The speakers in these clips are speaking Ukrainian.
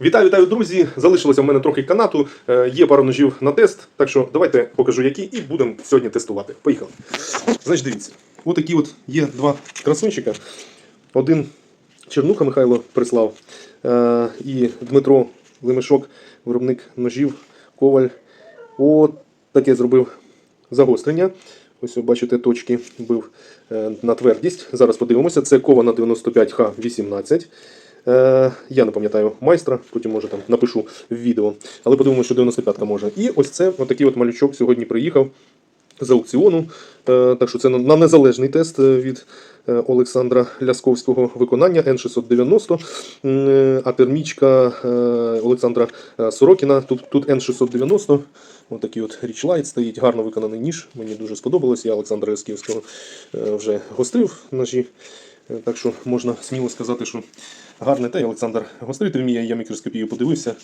Вітаю, вітаю, друзі! Залишилося в мене трохи канату. Е, Є пару ножів на тест, так що давайте покажу, які, і будемо сьогодні тестувати. Поїхали. Значить, дивіться, отакі от є два красунчика. Один Чернуха Михайло прислав, е, і Дмитро Лемешок, виробник ножів, коваль. От таке зробив загострення. Ось ви бачите, точки бив е, на твердість. Зараз подивимося. Це кова на 95Х18. Е, я не пам'ятаю майстра, потім може там напишу в відео. Але подивимося, що 95-ка може. І ось це отакий от малючок сьогодні приїхав з аукціону. Е, так що це на- незалежний тест від е, Олександра Лясковського виконання N690. Е, А термічка е, Олександра Сорокіна. Тут, тут N690. Ось такий от річлайт стоїть, гарно виконаний ніж. Мені дуже сподобалось. Я Олександра Лясківського вже гострив ножі. Так що можна сміло сказати, що гарне те. Олександр гостритель вміє, я мікроскопію подивився.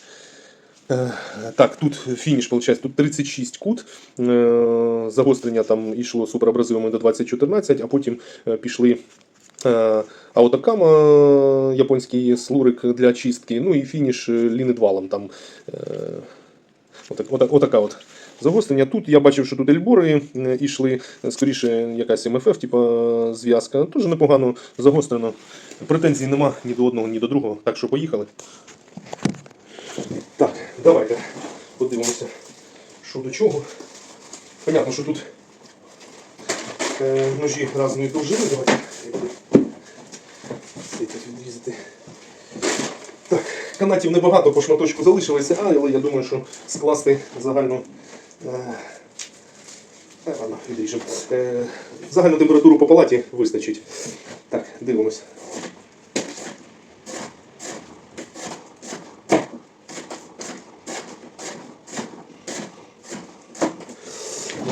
Е, Так, тут фініш, виходить, тут 36 кут. Е, Загострення там йшло суперабразивами до 2014, а потім е, пішли Аутакама, японський слурик для чистки, ну і фініш лінидвалом. Там, отак, отак, отака от загострення. Тут я бачив, що тут ельбори е, йшли, е, скоріше якась МФФ, типа зв'язка. Дуже непогано загострено. Претензій нема ні до одного, ні до другого. Так що поїхали. Так, давайте подивимося, що до чого. Понятно, що тут е, ножі різної довжини. Давайте відрізати. Так, канатів небагато по шматочку залишилося, але я думаю, що скласти загальну. Ладно, відріжемо. Е, загальну температуру по палаті вистачить. Так, дивимось.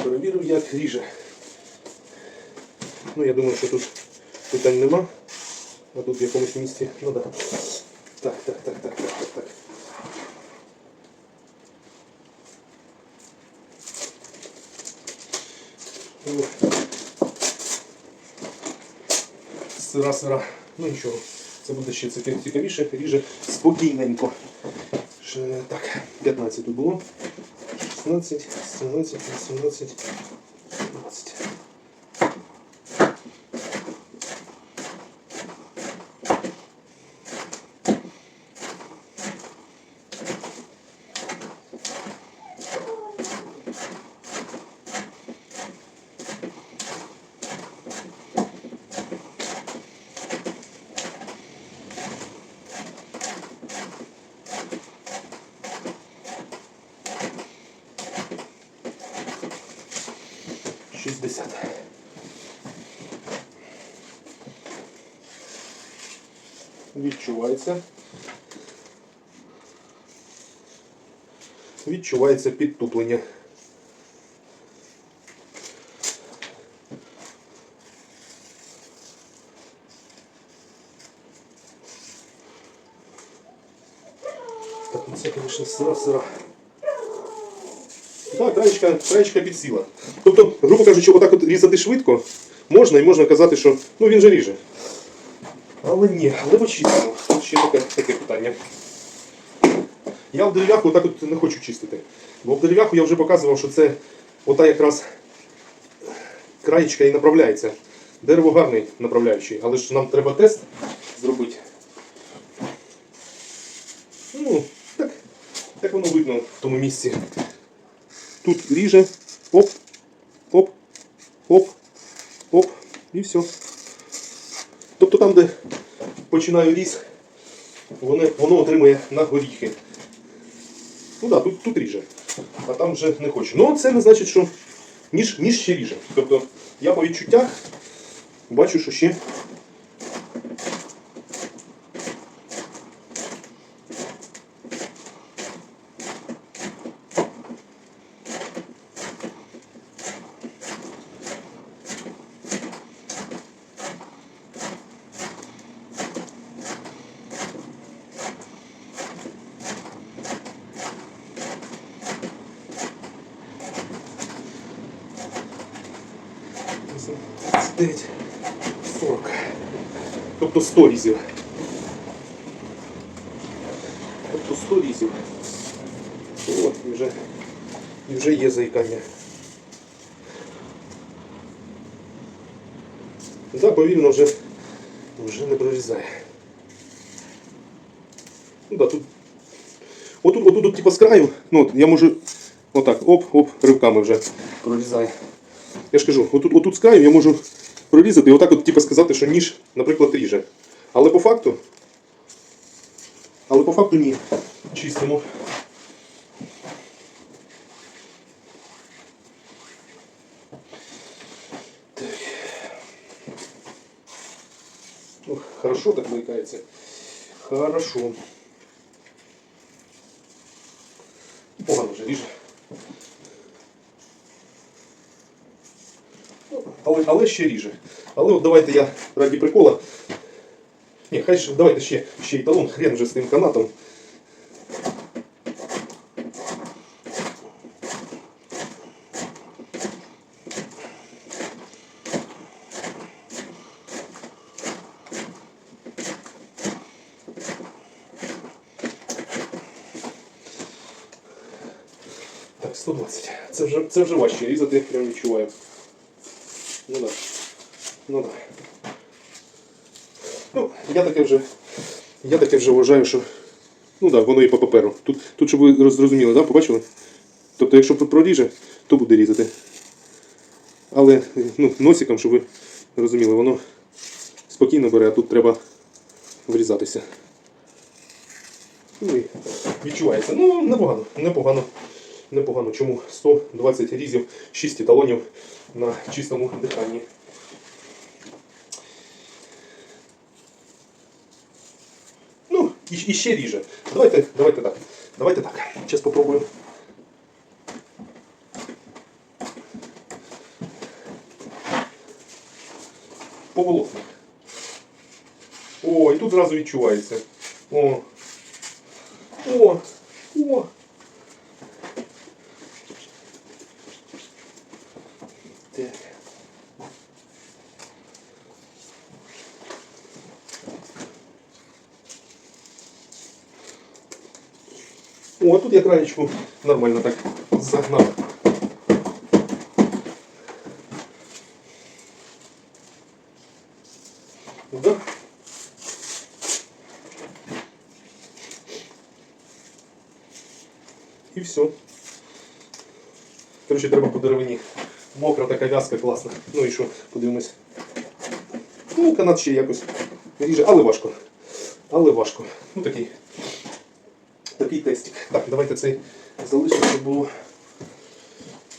Перевірив, як ріже. Ну, я думаю, що тут питань нема. А тут в якомусь місці. Ну так. Так, так, так, так, так, так, так. Сира, сира. Ну нічого. Це буде ще цікавіше, ріже спокійненько. Так, 15 тут було. 16, 17, 18, 60. Відчувається. Відчувається підтуплення. Так, ну це, звісно, сира-сира. Так, краєчка, краєчка підсіла. Тобто, грубо кажучи, отак от різати швидко можна і можна казати, що ну він же ріже. Але ні, але почистимо. Ще таке, таке питання. Я в дерев'яху отак от не хочу чистити. Бо в дерев'яху я вже показував, що це ота якраз краєчка і направляється. Дерево гарний направляючий, але ж нам треба тест зробити. Ну, так, так воно видно в тому місці. Тут ріже, оп, оп, оп, і все. Тобто там, де починаю різ, воно, воно отримує на горіхи. Ну так, да, тут, тут ріже, а там вже не хочу. Ну, це не значить, що ніж, ніж ще ріже. Тобто я по відчуттях бачу, що ще Тобто 100 різів. Тобто градусів. О, і вже, і вже є заїкання. Да, повільно вже, вже не прорізає. Ну да, тут. Отут, отут, от, типу, з краю, ну, от, я можу отак, оп-оп, ривками вже прорізає. Я ж кажу, отут, отут з краю я можу прорізати і отак от, типу, сказати, що ніж, наприклад, ріже. Але по факту. Але по факту ні. Чистимо. Так. Ох, хорошо так виїкається. Хорошо. Погано вже ріже. Ну, Але, але ще ріже. Але от давайте я раді прикола. Ні, хай ще, давайте ще, ще й талон, хрен вже з тим канатом. Так, 120. Це вже, це вже важче різати, прям відчуваю. Ну так. Да. Ну так. Ну, я таке вже. Я таке вже вважаю, що. Ну да, воно і по паперу. Тут, тут щоб ви роз- зрозуміли, да, побачили? Тобто, якщо проріже, то буде різати. Але ну, носиком, щоб ви розуміли, воно спокійно бере, а тут треба врізатися. Ну і відчувається. Ну, непогано, непогано. Непогано. Чому 120 різів, 6 еталонів на чистому диханні. і, і ще ріже. Давайте, давайте так. Давайте так. Зараз спробуємо. По волосних. О, і тут зразу відчувається. О. О. О. Так. О, тут я краєчку нормально так загнав. Да. І все. Коротше, треба по деревині. Мокра така в'язка класна. Ну і що, подивимось. Ну, канат ще якось ріже, але важко. Але важко. Ну такий. Такий тестик. Так, давайте цей залишимо, щоб було.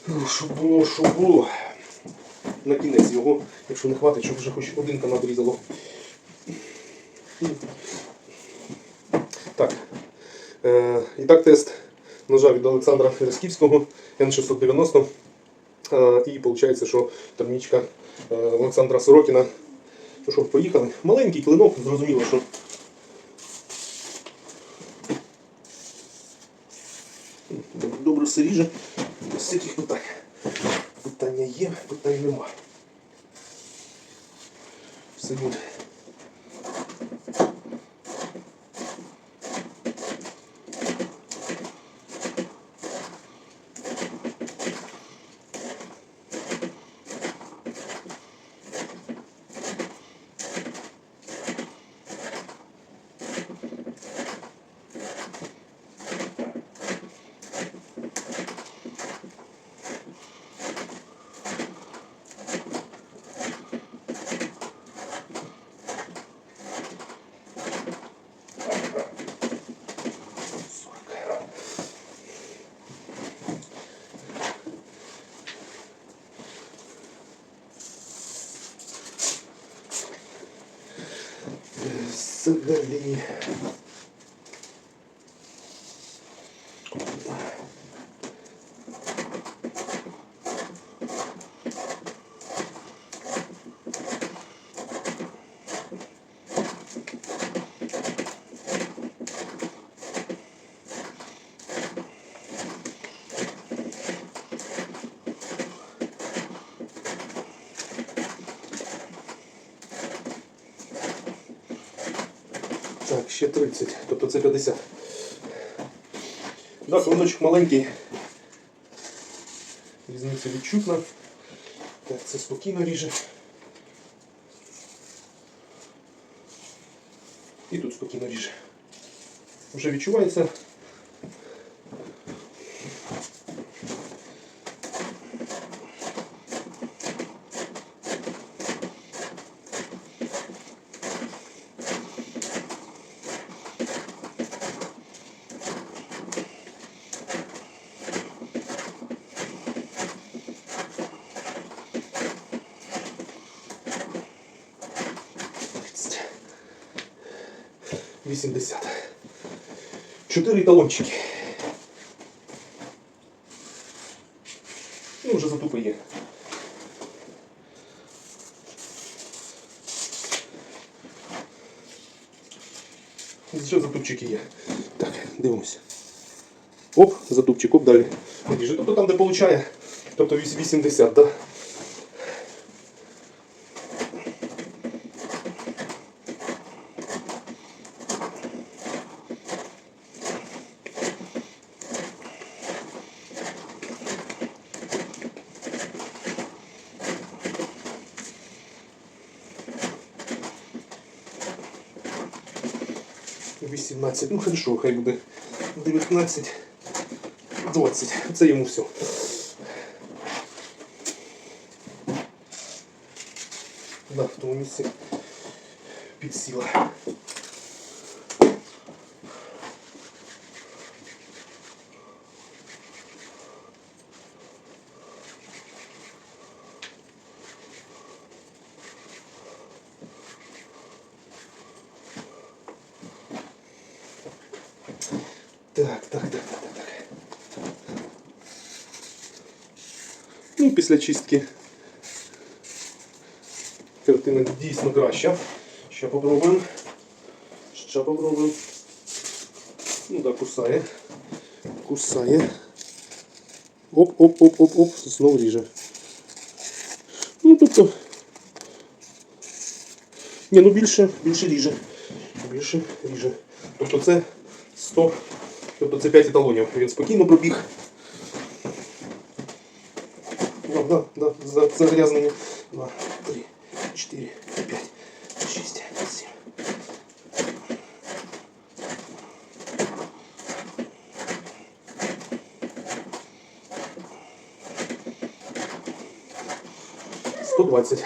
Ну, Щоб було, щоб було. На кінець його, якщо не хватить, щоб вже хоч один канат різало. Так. Е, і так, тест ножа від Олександра Фересківського Н690. Е, і виходить, що термічка е, Олександра Сорокіна. Ну що, поїхали. Маленький клинок, зрозуміло, що. Добре, добре все ріже. Без всяких питань. Питання є, питань нема. Все буде. Взагалі. Так, ще 30, тобто це 50. Да, клиночок маленький. Різниця відчутна. Так, це спокійно ріже. І тут спокійно ріже. Вже відчувається. Вісімдесят. Чотири талончики. Ну, вже затупи є. Затупчики є. Так, дивимося. Оп, затупчик, оп, далі. Ріже. Тобто там, де получає, тобто 80, так? Да? Вісімнадцять. Ну хорошо, хай буде 19, 20. Це йому все. Да, в тому місці підсіла. Ну, після чистки картина дійсно краща. Ще попробуємо. Ще попробуємо. Ну так, да, кусає. Кусає. Оп, оп, оп, оп, оп, знову ріже. Ну, тобто. Ні, ну більше, більше ріже. Більше ріже. Тобто це 100, тобто це 5 еталонів. Він спокійно пробіг. Да, да, да, за- загрязнені. 2, 3, 4, 5, 6, 7. Сто двадцять.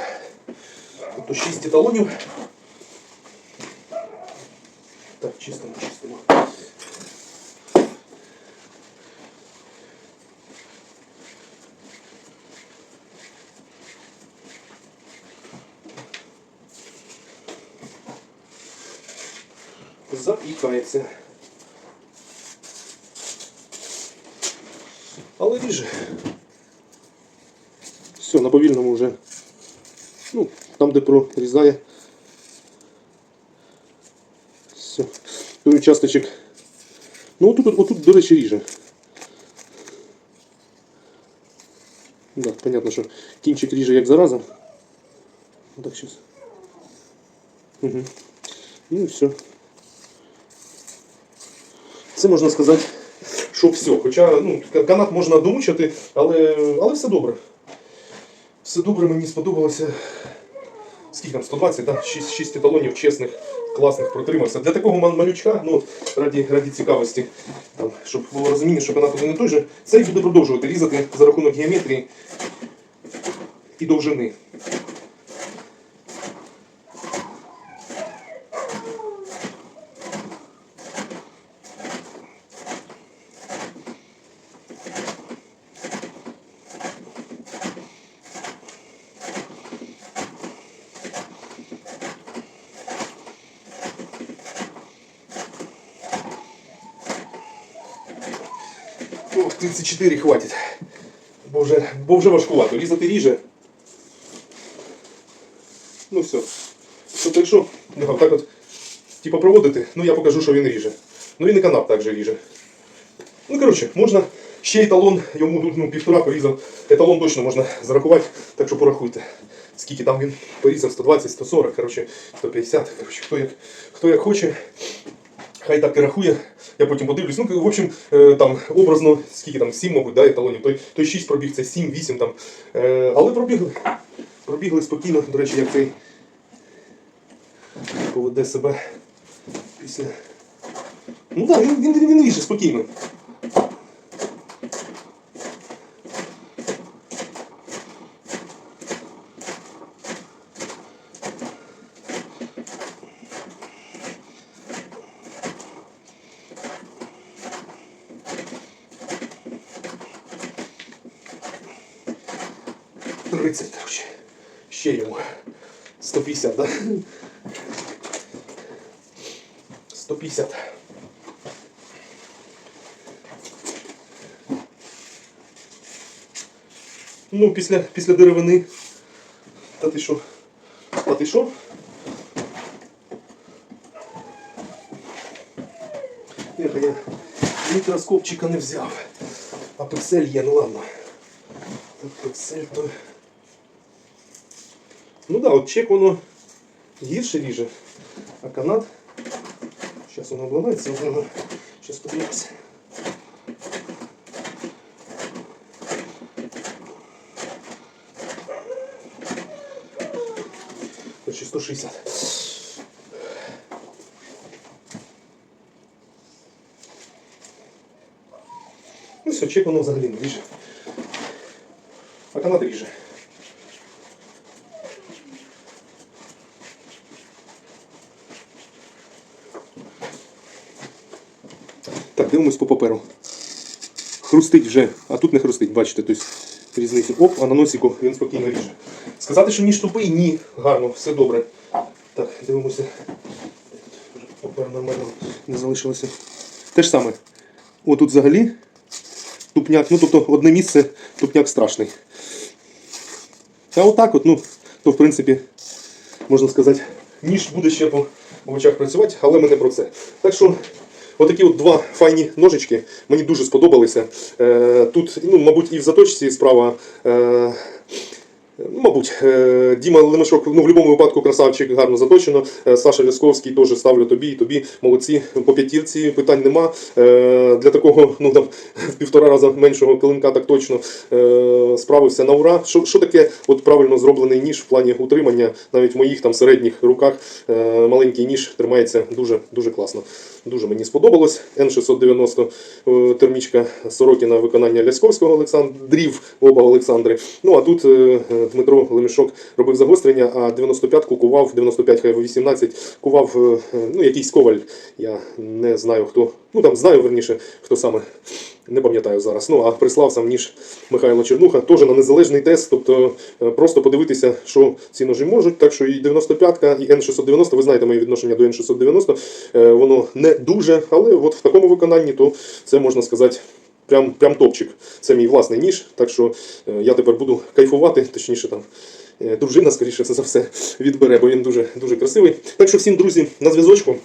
Тобто 6 еталонів. Так, чистимо, чистимо. Запікається. Але ріже. Все, на повільному вже. Ну, там, де прорізає. Все. Той участочок. Ну отут, отут, до речі, ріже. Да, понятно, що кінчик ріже як зараза. Так, сейчас. Угу. Ну і все. Це можна сказати, що все. Хоча ну, канат можна домучити, але, але все добре. Все добре, мені сподобалося. Скільки там? 120, так? 6, 6 еталонів чесних, класних протримався. Для такого малючка, ну, раді, раді цікавості, там, щоб було розуміння, що канат один і той же, цей буде продовжувати різати за рахунок геометрії і довжини. Ох, 34 хватить. Бо вже, бо вже важкувато. Різати ріже. Ну все. Тобто, якщо ну, так от, типу, проводити, ну я покажу, що він ріже. Ну він і канап також ріже. Ну, коротше, можна ще еталон, йому ну, півтора порізав. Еталон точно можна зарахувати, так що порахуйте. Скільки там він порізав, 120, 140, коротше, 150, коротше, хто як, хто як хоче. Хай так і рахує. Я потім подивлюсь. Ну, в общем, е, там образно, скільки там, 7, мабуть, да, еталонів, той, той 6 пробіг, це 7, 8 там. Е, але пробігли. Пробігли спокійно, до речі, як цей поведе себе після. Ну так, він, він, він, він ріже спокійно. Тридцять, короче. Ще йому. 150, да? 150. Ну, після, після деревини. Та ти що? Та ти що? Ех, я мікроскопчика не взяв. А пиксель є, ну ладно. Пиксель то. Ну да, от чек воно гірше ріже, а канат. Зараз воно обламається, воно зараз подивимося. Короче, 160. Ну все, чек воно взагалі не ріже. А канат ріже. Дивимось по паперу. Хрустить вже, а тут не хрустить, бачите, тобто різницю. Оп, а на носику він спокійно ріже. Сказати, що ніж тупий, ні. Гарно, все добре. Так, дивимося. Папер нормально не залишилося. Те ж саме. Отут взагалі тупняк, ну тобто одне місце тупняк страшний. А отак от, ну, то в принципі, можна сказати, ніж буде ще по очах працювати, але ми не про це. Так що, отакі от два файні ножички мені дуже сподобалися. Е, тут, ну, мабуть, і в заточці справа. Мабуть, е, Діма Лемешок, ну в будь-якому випадку красавчик гарно заточено. Е, Саша Лясковський теж ставлю тобі і тобі. Молодці по п'ятірці, питань нема. Е, Для такого ну там в півтора рази меншого килимка так точно справився на ура. Що, що таке от правильно зроблений ніж в плані утримання, навіть в моїх там середніх руках маленький ніж тримається дуже дуже класно. Дуже мені сподобалось. Н690 е, термічка Сорокіна виконання Лясковського Олександрів, оба Олександри. Ну а тут Дмитро Лемішок робив загострення, а 95-ку кував, 95 хай 18 кував ну, якийсь коваль. Я не знаю хто. Ну там знаю верніше, хто саме. Не пам'ятаю зараз. Ну а прислав сам ніж Михайло Чернуха, теж на незалежний тест. Тобто е, просто подивитися, що ці ножі можуть. Так що і 95-ка, і N690, ви знаєте моє відношення до N690, е, воно не дуже, але от в такому виконанні, то це можна сказати. Прям, прям топчик. Це мій власний ніж, так що е, я тепер буду кайфувати, точніше там. е, Дружина, скоріше за все, відбере, бо він дуже, дуже красивий. Так що всім, друзі, на зв'язочку.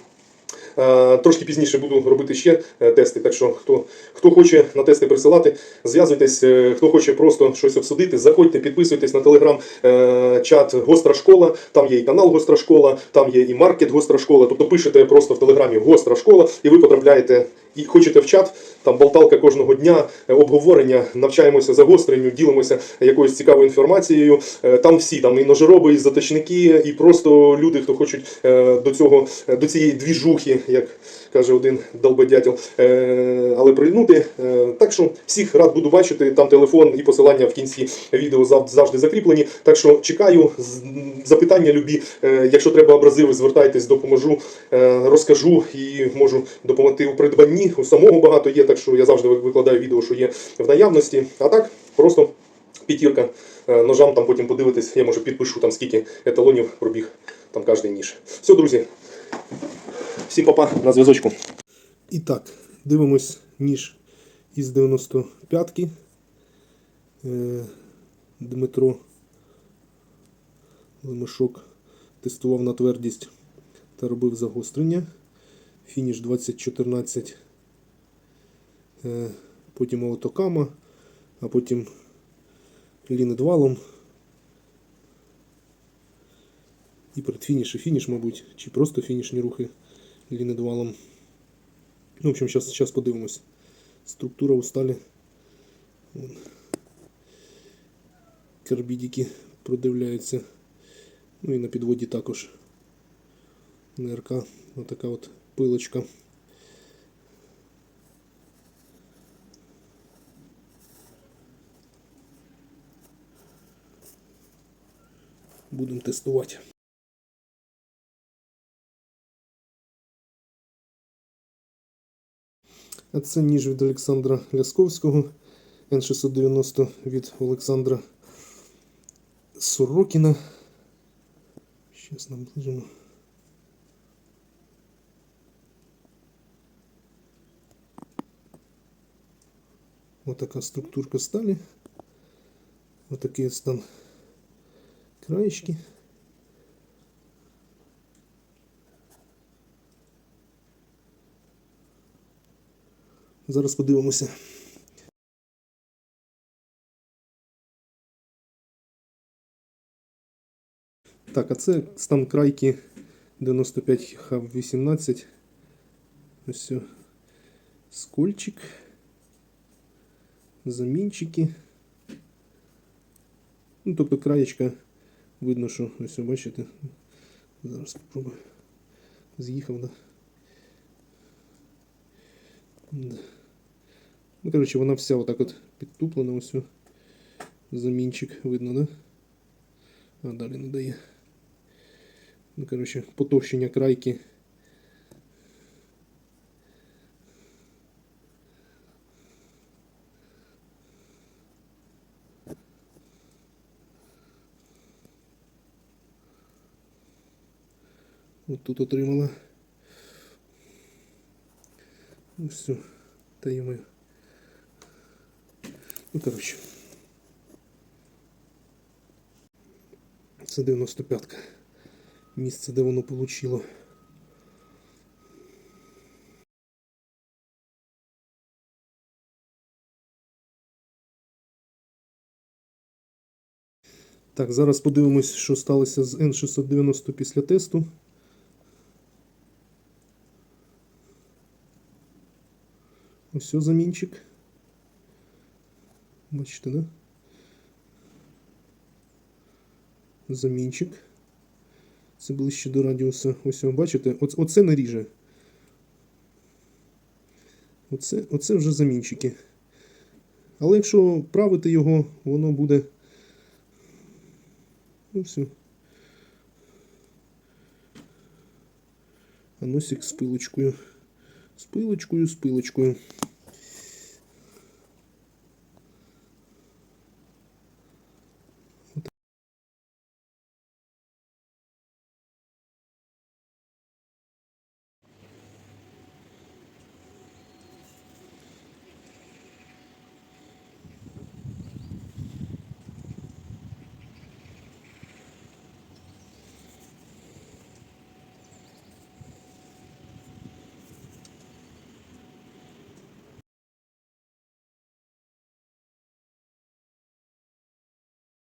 Е, Трошки пізніше буду робити ще тести. Так що хто, хто хоче на тести присилати, зв'язуйтесь, хто хоче просто щось обсудити, заходьте, підписуйтесь на телеграм-чат Гостра школа. Там є і канал Гостра школа, там є і маркет Гостра школа. Тобто пишете просто в телеграмі Гостра школа, і ви потрапляєте і хочете в чат. Там болталка кожного дня, е, обговорення, навчаємося загостренню, ділимося якоюсь цікавою інформацією. Е, Там всі, там і ножероби, і заточники, і просто люди, хто хочуть е, до цього, до цієї двіжухи, як каже один долбодятел, е, але прильнути. Е, Так що всіх рад буду бачити. Там телефон і посилання в кінці відео завжди закріплені. Так що чекаю запитання любі. Е, Якщо треба абразиви, звертайтесь, допоможу, розкажу і можу допомогти у придбанні. У самого багато є, так що я завжди викладаю відео, що є в наявності. А так, просто п'ятірка ножам, там потім подивитись, я може підпишу там скільки еталонів пробіг там кожен ніж. Все, друзі. Всім папа на зв'язочку. І так, дивимось ніж із 95-ки. Е, Дмитро Лемешок тестував на твердість та робив загострення. Фініш 2014. Е, Потім Отокама, а потім лінедвалом. І предфініш і фініш, мабуть, чи просто фінішні рухи лінедвалом. Ну, в общем, сейчас, сейчас подивимось. Структура у сталі. Вон. Карбідики продивляються. Ну і на підводі також. НРК. Отака от пилочка. Будемо тестувати. А це ніж від Олександра Лясковського. Н690 від Олександра Сорокіна. Зараз наближимо. Отака структурка сталі. Отакий стан краєчки. Зараз подивимося. Так, а це стан крайки 95 хаб 18. Ось. Скольчик. Замінчики. Ну, тобто краєчка видно, що ось бачите. Зараз спробую. З'їхав, да? Ну, коротше, вона вся отак от підтуплена, ось замінчик видно, да? А далі не дає. Ну, коротше, потовщення крайки. От тут отримала. Все, та й ми. Ну, коротше. Це 95-ка. Місце, де воно получило. Так, зараз подивимось, що сталося з N690 після тесту. Ось замінчик. Бачите, да? Замінчик. Це ближче до радіуса. Ось ви бачите, оце, не. Оце, оце вже замінчики. Але якщо правити його, воно буде. Ну все. А носик з пилочкою. З пилочкою, з пилочкою.